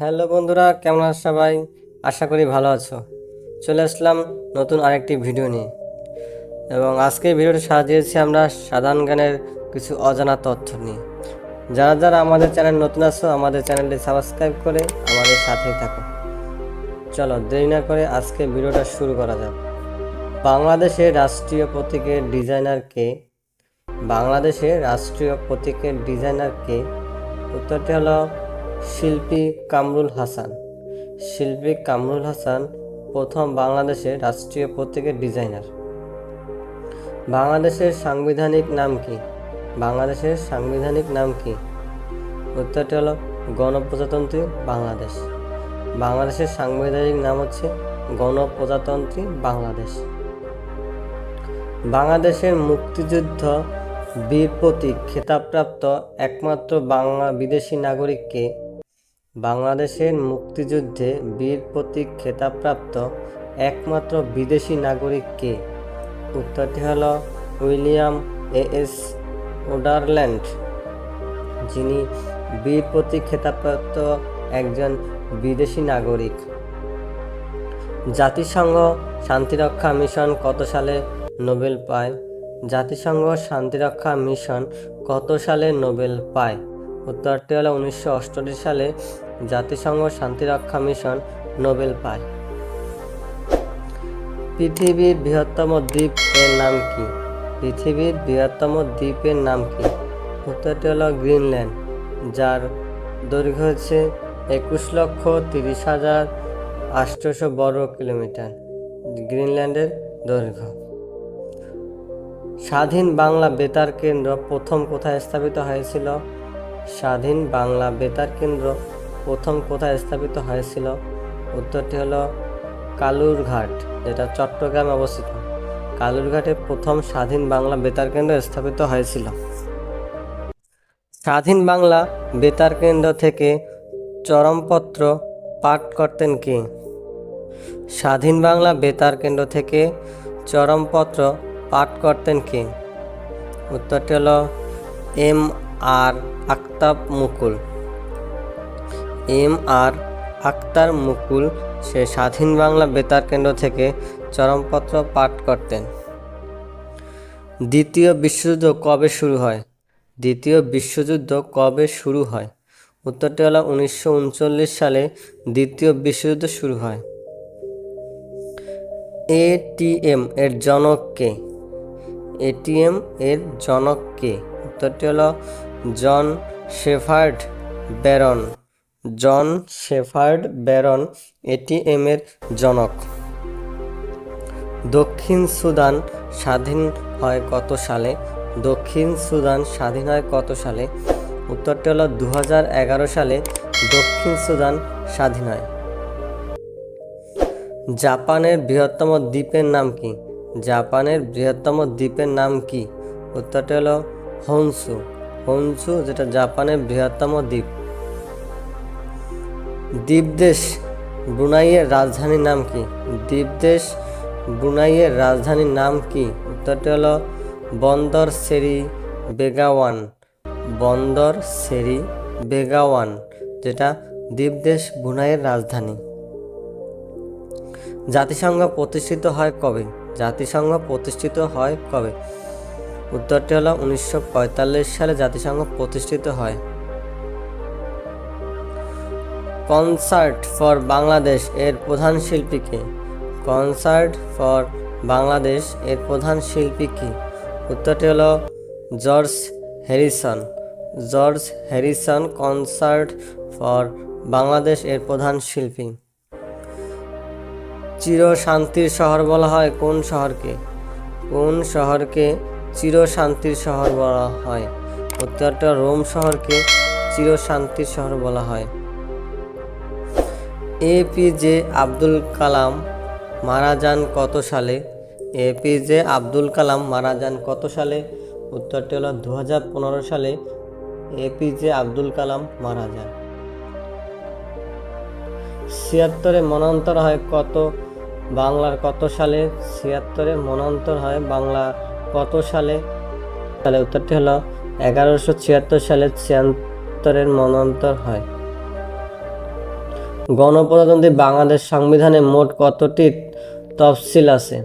Hello বন্ধুরা, কেমন আছো সবাই? আশা করি ভালো আছো। চলে আসলাম নতুন আরেকটি ভিডিও নিয়ে। এবং আজকের ভিডিওটি সাজিয়েছি আমরা সাধারণ জ্ঞানের কিছু অজানা তথ্য নিয়ে। যারা যারা আমাদের চ্যানেল নতুন আছো, আমাদের চ্যানেলটি সাবস্ক্রাইব করে আমাদের সাথেই থাকো। চলো, দেরি না করে আজকে ভিডিওটা শুরু করা যাক। বাংলাদেশের রাষ্ট্রীয় প্রতীকের ডিজাইনার কে? বাংলাদেশের রাষ্ট্রীয় প্রতীকের ডিজাইনার কে? উত্তরটি হলো শিল্পী কামরুল হাসান। শিল্পী কামরুল হাসান প্রথম বাংলাদেশের রাষ্ট্রীয় প্রতীকের ডিজাইনার। বাংলাদেশের সাংবিধানিক নাম কি? বাংলাদেশের সাংবিধানিক নাম কি? উত্তরটি হলো গণপ্রজাতন্ত্রী বাংলাদেশ। বাংলাদেশের সাংবিধানিক নাম হচ্ছে গণপ্রজাতন্ত্রী বাংলাদেশ। বাংলাদেশের মুক্তিযুদ্ধ বীর প্রতীক খেতাবপ্রাপ্ত একমাত্র বাংলা বিদেশি নাগরিককে বাংলাদেশের মুক্তিযুদ্ধে বীর প্রতীক খেতাবপ্রাপ্ত একমাত্র বিদেশি নাগরিক কে? উত্তরটি হল উইলিয়াম এ এস ওডারল্যান্ড, যিনি বীর প্রতীক খেতাবপ্রাপ্ত একজন বিদেশি নাগরিক। জাতিসংঘ শান্তিরক্ষা মিশন কত সালে নোবেল পায়? জাতিসংঘ শান্তিরক্ষা মিশন কত সালে নোবেল পায়? উত্তরটি হলো উনিশশো অষ্টআশি সালে জাতিসংঘ শান্তিরক্ষা মিশন নোবেল পায়। পৃথিবীর বৃহত্তম দ্বীপ এর নাম কি? পৃথিবীর বৃহত্তম দ্বীপের নাম কি? উত্তরটি হলো গ্রিনল্যান্ড, যার দৈর্ঘ্য হচ্ছে একুশ লক্ষ তিরিশ হাজার আটশোশো বর্গ কিলোমিটার, গ্রিনল্যান্ডের দৈর্ঘ্য। স্বাধীন বাংলা বেতার কেন্দ্র প্রথম কোথায় স্থাপিত হয়েছিল? স্বাধীন বাংলা বেতার কেন্দ্র প্রথম কোথায় স্থাপিত হয়েছিল? উত্তরটি হলো কালুরঘাট, যেটা চট্টগ্রামে অবস্থিত। কালুরঘাটে প্রথম স্বাধীন বাংলা বেতার কেন্দ্র স্থাপিত হয়েছিল। স্বাধীন বাংলা বেতার কেন্দ্র থেকে চরমপত্র পাঠ করতেন কে? স্বাধীন বাংলা বেতার কেন্দ্র থেকে চরমপত্র পাঠ করতেন কে? উত্তরটি হলো M R Aktab Mukul. M R Akhtar Mukul, সে স্বাধীন বাংলা বেতার কেন্দ্র থেকে চরমপত্র পাঠ করতেন। দ্বিতীয় বিশ্বযুদ্ধ কবে শুরু হয়? দ্বিতীয় বিশ্বযুদ্ধ কবে শুরু হয়? উত্তরটি হলো উনিশশো উনচল্লিশ সালে দ্বিতীয় বিশ্বযুদ্ধ শুরু হয়। এটিএম এর জনক কে? এটিএম এর জনক কে? উত্তরটি হলো John Shepherd Barron. John Shepherd Barron এটিএমের জনক। দক্ষিণ সুদান স্বাধীন হয় কত সালে? দক্ষিণ সুদান স্বাধীন হয় কত সালে? উত্তরটি হলো দু সালে দক্ষিণ সুদান স্বাধীন হয়। জাপানের বৃহত্তম দ্বীপের নাম কি? জাপানের বৃহত্তম দ্বীপের নাম কি? উত্তরটি হলো হনসু। হনসু যেটা জাপানের বৃহত্তম দ্বীপ। দ্বীপদেশ ব্রুনাইয়ের রাজধানীর নাম কি? দ্বীপদেশ ব্রুনাইয়ের রাজধানীর নাম কি? উত্তরটি হলো বন্দর সেরি বেগাওয়ান। বন্দর সেরি বেগাওয়ান, যেটা দ্বীপদেশ ব্রুনাইয়ের রাজধানী। জাতিসংঘ প্রতিষ্ঠিত হয় কবে? জাতিসংঘ প্রতিষ্ঠিত হয় কবে? উত্তরটি হলো উনিশশো পঁয়তাল্লিশ সালে জাতিসংঘ প্রতিষ্ঠিত হয়। কনসার্ট ফর বাংলাদেশ এর প্রধান শিল্পী কে? কনসার্ট ফর বাংলাদেশ এর প্রধান শিল্পী কি? উত্তরটি হলো George Harrison. George Harrison concert for Bangladesh এর প্রধান শিল্পী। চির শান্তির শহর বলা হয় কোন শহরকে? কোন শহরকে চির শান্তির শহর বলা হয়? উত্তরটা রোম শহরকে চির শান্তির শহর বলা হয়। এপিজে আব্দুল কালাম মারা যান কত সালে? এপিজে আব্দুল কালাম মারা যান কত সালে? উত্তরটি হলো দু হাজার পনেরো সালে এপিজে আব্দুল কালাম মারা যান। ছিয়াত্তরে মনান্তর হয় কত? বাংলার কত সালে? ছিয়াত্তরে মনান্তর হয় বাংলা কত সালে? তাহলে উত্তরটি হলো এগারোশো ছিয়াত্তর সালে ছিয়াত্তরের মনান্তর হয়। গণপ্রজাতন্ত্রী বাংলাদেশ সংবিধানে মোট কতটি তফসিল আছে?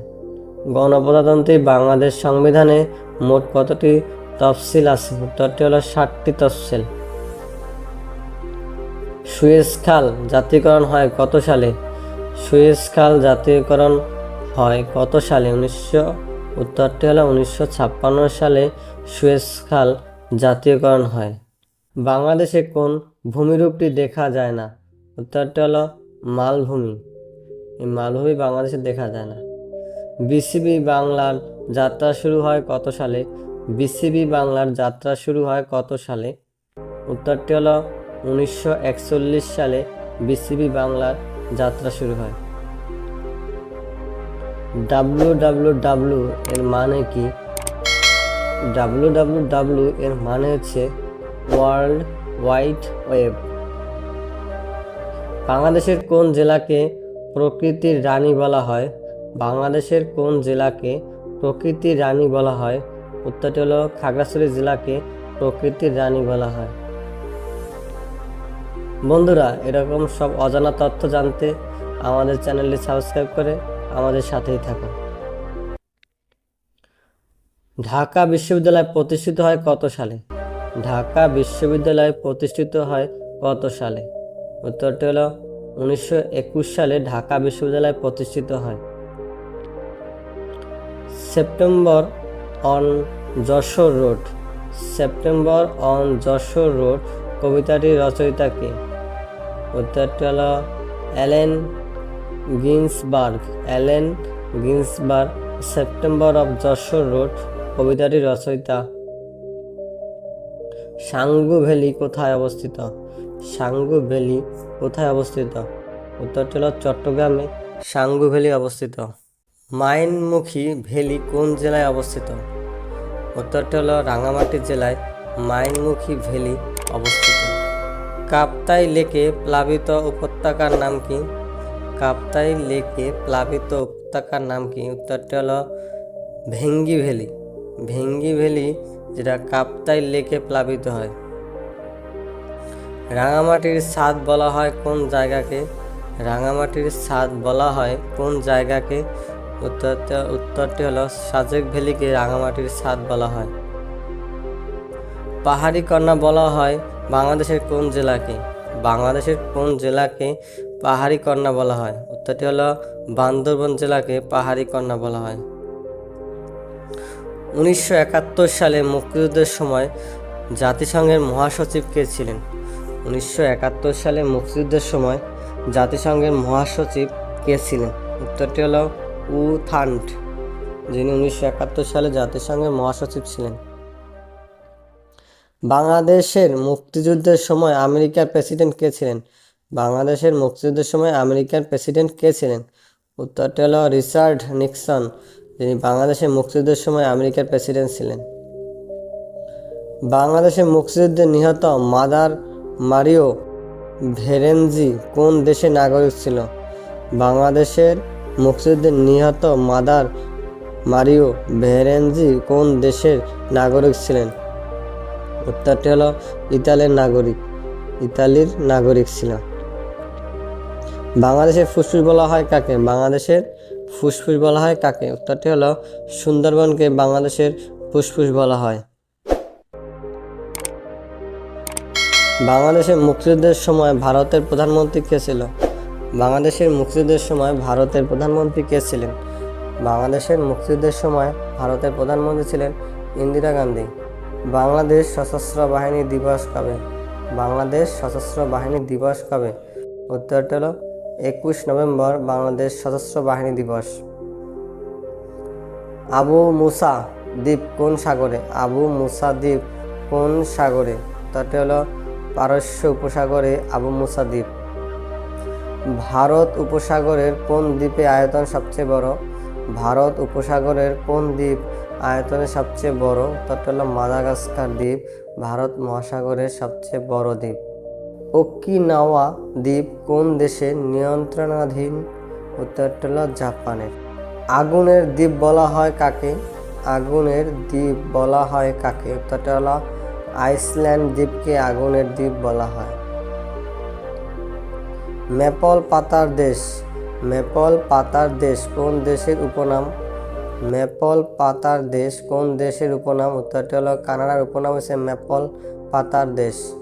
গণপ্রজাতন্ত্রী বাংলাদেশ সংবিধানে মোট কতটি তফসিল আছে? উত্তরটি হলো ষাটটি তফসিল। সুয়েজ খাল জাতীয়করণ হয় কত সালে? সুয়েজ খাল জাতীয়করণ হয় কত সালে? উনিশশো, উত্তরটি হলো উনিশশো ছাপ্পান্ন সালে সুয়েজ খাল জাতীয়করণ হয়। বাংলাদেশে কোন ভূমিরূপটি দেখা যায় না? উত্তরটি হলো মালভূমি। এই মালভূমি বাংলাদেশে দেখা যায় না। বিসিবি বাংলার যাত্রা শুরু হয় কত সালে? বিসিবি বাংলার যাত্রা শুরু হয় কত সালে? উত্তরটি হলো উনিশশো একচল্লিশ সালে বিসিবি বাংলার যাত্রা শুরু হয়। ডাব্লু ডাব্লু ডাব্লু এর মানে কি? ডাব্লু ডাব্লু ডাব্লু এর মানে হচ্ছে ওয়ার্ল্ড ওয়াইড ওয়েব বাংলাদেশের কোন জেলাকে প্রকৃতির রানী বলা হয়? বাংলাদেশের কোন জেলাকে প্রকৃতির রানী বলা হয়? উত্তরটি হলো খাগড়াছড়ি জেলাকে প্রকৃতির রানী বলা হয়। বন্ধুরা, এরকম সব অজানা তথ্য জানতে আমাদের চ্যানেলটি সাবস্ক্রাইব করে আমাদের সাথেই থাকুন। ঢাকা বিশ্ববিদ্যালয় প্রতিষ্ঠিত হয় কত সালে? ঢাকা বিশ্ববিদ্যালয় প্রতিষ্ঠিত হয় কত সালে? উত্তরটি হলো উনিশশো একুশ সালে ঢাকা বিশ্ববিদ্যালয় প্রতিষ্ঠিত হয়। September on Jessore road. September on Jessore road কবিতাটির রচয়িতা কে? উত্তরটি হলো Allen Ginsberg. Allen Ginsberg, September of Jessore road কবিতাটির রচয়িতা। সাঙ্গু ভ্যালি কোথায় অবস্থিত? সাঙ্গু ভ্যালি কোথায় অবস্থিত? উত্তরটি হলো চট্টগ্রামে সাঙ্গু ভ্যালি অবস্থিত। মাইনমুখী ভ্যালি কোন জেলায় অবস্থিত? উত্তরটি হলো রাঙামাটি জেলায় মাইনমুখী ভ্যালি অবস্থিত। কাপ্তাই লেকে প্লাবিত উপত্যকার নাম কি? কাপ্তাই লেকে প্লাবিত উপত্যকার নাম কি? উত্তরটি হল ভেঙ্গি ভ্যালি। ভেঙ্গি ভ্যালি যেটা কাপ্তাই লেকে প্লাবিত হয়। রাঙামাটির ছাদ বলা হয় কোন জায়গাকে? রাঙামাটির ছাদ বলা হয় কোন জায়গাকে? উত্তরটি উত্তরটি হলো সাজেক ভ্যালিকে রাঙামাটির ছাদ বলা হয়। পাহাড়ি কন্যা বলা হয় বাংলাদেশের কোন জেলাকে? বাংলাদেশের কোন জেলাকে পাহাড়ি কন্যা বলা হয়? উত্তরটি হলো বান্দরবন জেলাকে পাহাড়ি কন্যা বলা হয়। উনিশশো একাত্তর সালে মুক্তিযুদ্ধের সময় জাতিসংঘের মহাসচিব কে ছিলেন? উনিশশো একাত্তর সালে মুক্তিযুদ্ধের সময় জাতিসংঘের মহাসচিব কে ছিলেন? উত্তরটি হল উ থান্ট, যিনি উনিশশো একাত্তর সালে জাতিসংঘের মহাসচিব ছিলেন। বাংলাদেশের মুক্তিযুদ্ধের সময় আমেরিকার প্রেসিডেন্ট কে ছিলেন? বাংলাদেশের মুক্তিযুদ্ধের সময় আমেরিকার প্রেসিডেন্ট কে ছিলেন? উত্তরটি হলো রিচার্ড নিক্সন, যিনি বাংলাদেশের মুক্তিযুদ্ধের সময় আমেরিকার প্রেসিডেন্ট ছিলেন। বাংলাদেশের মুক্তিযুদ্ধে নিহত মাদার মারিও ভেরেনজি কোন দেশের নাগরিক ছিল? বাংলাদেশের মুক্তিযুদ্ধে নিহত মাদার মারিও ভেরেনজি কোন দেশের নাগরিক ছিলেন? উত্তরটি হলো ইতালির নাগরিক ইতালির নাগরিক ছিল। বাংলাদেশের ফুসফুস বলা হয় কাকে? বাংলাদেশের ফুসফুস বলা হয় কাকে? উত্তরটি হলো সুন্দরবনকে বাংলাদেশের ফুসফুস বলা হয়। বাংলাদেশের মুক্তিযুদ্ধের সময় ভারতের প্রধানমন্ত্রী কে ছিল? বাংলাদেশের মুক্তিযুদ্ধের সময় ভারতের প্রধানমন্ত্রী কে ছিলেন? বাংলাদেশের মুক্তিযুদ্ধের সময় ভারতের প্রধানমন্ত্রী ছিলেন ইন্দিরা গান্ধী। বাংলাদেশ সশস্ত্র বাহিনী দিবস কবে? বাংলাদেশ সশস্ত্র বাহিনী দিবস কবে? উত্তরটি হলো একুশ নভেম্বর, বাংলাদেশ সশস্ত্র বাহিনী দিবস। আবু মুসা দ্বীপ কোন সাগরে? আবু মুসা দ্বীপ কোন সাগরে? উত্তরটি হলো পারস্য উপসাগরে আবু মুসা দ্বীপ। ভারত উপসাগরের কোন দ্বীপে আয়তন সবচেয়ে বড়? ভারত উপসাগরের কোন দ্বীপ আয়তনে সবচেয়ে বড়? উত্তরটা হলো মাদাগাস্কার দ্বীপ, ভারত মহাসাগরের সবচেয়ে বড় দ্বীপ। ওকিনাওয়া দ্বীপ কোন দেশের নিয়ন্ত্রণাধীন? উত্তরটা হলো জাপানের। আগুনের দ্বীপ বলা হয় কাকে? আগুনের দ্বীপ বলা হয় কাকে? উত্তরটা হলো আইসল্যান্ড দ্বীপকে আগুনের দ্বীপ বলা হয়। মেপল পাতার দেশ। মেপল পাতার দেশ কোন দেশের উপনাম? মেপল পাতার দেশ কোন দেশের উপনাম? উত্তরটি হলো কানাডার উপনাম হচ্ছে মেপল পাতার দেশ।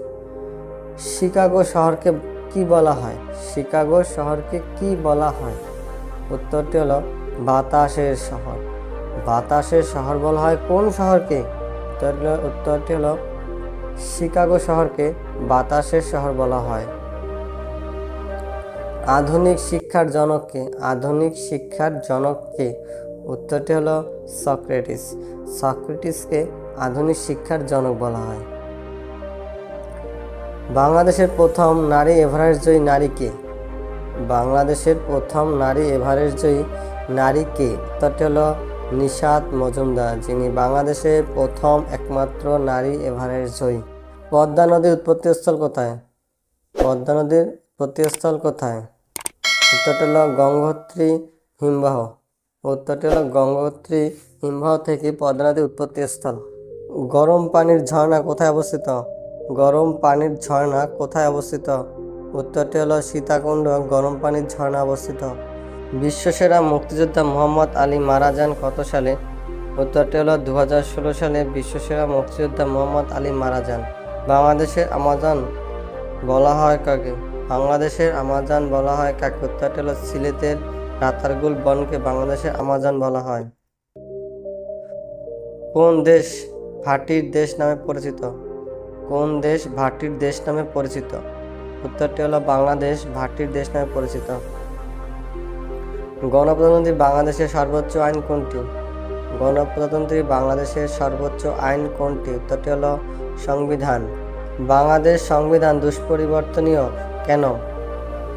শিকাগো শহরকে কি বলা হয়? শিকাগো শহরকে কি বলা হয়? উত্তরটি হলো বাতাসের শহর। বাতাসের শহর বলা হয় কোন শহরকে? উত্তরটি হলো- উত্তরটি হলো শিকাগো শহরকে বাতাসের শহর বলা হয়। আধুনিক শিক্ষার জনককে, আধুনিক শিক্ষার জনককে উত্তরটি হলো সক্রেটিস। সক্রেটিসকে আধুনিক শিক্ষার জনক বলা হয়। বাংলাদেশের প্রথম নারী এভারেস্ট জয়ী নারী কে? বাংলাদেশের প্রথম নারী এভারেস্ট জয়ী নারী কে? উত্তরটি হলো নিশাত মজুমদার, যিনি বাংলাদেশে প্রথম একমাত্র নারী এভারেস্ট জয়ী। পদ্মা নদীর উৎপত্তিস্থল কোথায়? পদ্মা নদীর উৎপত্তিস্থল কোথায়? উত্তরটি হল গঙ্গোত্রী হিমবাহ। উত্তরটি হল গঙ্গোত্রী হিমবাহ থেকে পদ্মা নদীর উৎপত্তিস্থল। গরম পানির ঝর্ণা কোথায় অবস্থিত? গরম পানির ঝর্ণা কোথায় অবস্থিত? উত্তরটি হল সীতাকুণ্ড গরম পানির ঝর্ণা অবস্থিত। বিশ্বসেরা মুক্তিযোদ্ধা মোহাম্মদ আলী মারা যান কত সালে? উত্তরটি হলো দু হাজার ষোলো সালে বিশ্বসেরা মুক্তিযোদ্ধা মোহাম্মদ আলী মারা যান। বাংলাদেশের আমাজন বলা হয় কাকে? বাংলাদেশের আমাজন বলা হয় কাকে? উত্তরটি হলো সিলেটের রাতারগুল বনকে বাংলাদেশের আমাজন বলা হয়। কোন দেশ ভাটির দেশ নামে পরিচিত? কোন দেশ ভাটির দেশ নামে পরিচিত? উত্তরটি হলো বাংলাদেশ ভাটির দেশ নামে পরিচিত। গণপ্রজাতন্ত্রী বাংলাদেশের সর্বোচ্চ আইন কোনটি? গণপ্রজাতন্ত্রী বাংলাদেশের সর্বোচ্চ আইন কোনটি? উত্তরটি হলো সংবিধান। বাংলাদেশ সংবিধান দুষ্পরিবর্তনীয় কেন?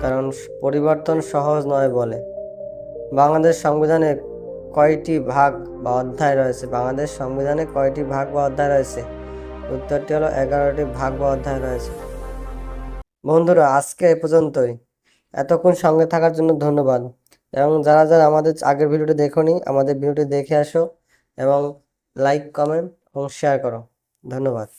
কারণ পরিবর্তন সহজ নয় বলে। বাংলাদেশ সংবিধানে কয়টি ভাগ বা অধ্যায় রয়েছে? বাংলাদেশ সংবিধানে কয়টি ভাগ বা অধ্যায় রয়েছে? উত্তরটি হলো এগারোটি ভাগ বা অধ্যায় রয়েছে। বন্ধুরা, আজকে এ পর্যন্তই। এতক্ষণ সঙ্গে থাকার জন্য ধন্যবাদ। এবং যারা যারা আমাদের আগের ভিডিওটি দেখোনি, আমাদের ভিডিওটি দেখে আসো এবং লাইক কমেন্ট এবং শেয়ার করো। ধন্যবাদ।